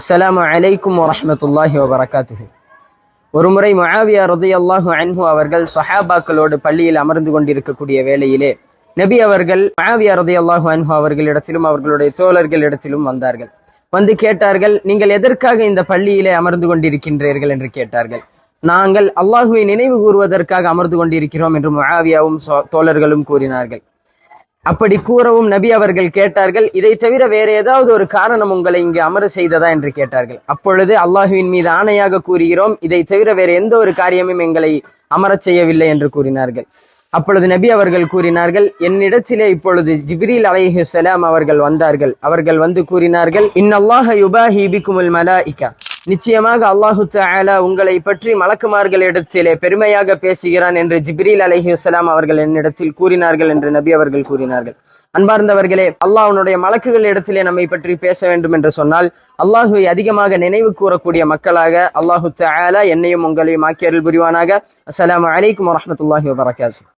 அஸ்ஸலாமு அலைக்கும் வரமத்துல்லாஹி வபரகாத்துஹு. ஒருமுறை முஆவியா ரதியல்லாஹு அன்ஹு அவர்கள் சஹாபாக்களோடு பள்ளியில் அமர்ந்து கொண்டிருக்கக்கூடிய வேளையிலே நபி அவர்கள் முஆவியா ரதியல்லாஹு அன்ஹு அவர்களிடத்திலும் அவர்களுடைய தோழர்களிடத்திலும் வந்தார்கள். வந்து கேட்டார்கள் நீங்கள் எதற்காக இந்த பள்ளியிலே அமர்ந்து கொண்டிருக்கின்றீர்கள்? என்று கேட்டார்கள். நாங்கள் அல்லாஹுவை நினைவு கூறுவதற்காக அமர்ந்து கொண்டிருக்கிறோம் என்று மாவியாவும் தோழர்களும் கூறினார்கள். அப்படி கூறவும் நபி அவர்கள் கேட்டார்கள் இதை தவிர வேற ஏதாவது ஒரு காரணம் உங்களை இங்கு அமர செய்ததா என்று கேட்டார்கள். அப்பொழுது அல்லாஹுவின் மீது ஆணையாக கூறுகிறோம் இதை தவிர வேற எந்த ஒரு காரியமும் எங்களை அமரச் செய்யவில்லை என்று கூறினார்கள். அப்பொழுது நபி அவர்கள் கூறினார்கள் என்னிடத்திலே இப்பொழுது ஜிப்ரீல் அலைஹி ஸலாம் அவர்கள் வந்தார்கள். அவர்கள் வந்து கூறினார்கள் இன்னல்லாஹ யுபாஹி பிக்குமுல் இக்கா நிச்சயமாக அல்லாஹு தாலா உங்களை பற்றி மலக்குமார்களிடத்திலே பெருமையாக பேசுகிறான் என்று ஜிப்ரீல் அலஹி ஸலாம் அவர்கள் என்னிடத்தில் கூறினார்கள் என்று நபி அவர்கள் கூறினார்கள். அன்பார்ந்தவர்களே அல்லாஹனுடைய மலக்குகள் இடத்திலே நம்மை பற்றி பேச வேண்டும் என்று சொன்னால் அல்லாஹுவை அதிகமாக நினைவு கூறக்கூடிய மக்களாக அல்லாஹு தாலா என்னையும் உங்களையும் ஆக்கியர்கள் புரிவானாக. அஸ்லாம் வலைக்கம் வரமத்துல்லாஹி வபரகாத்துஹு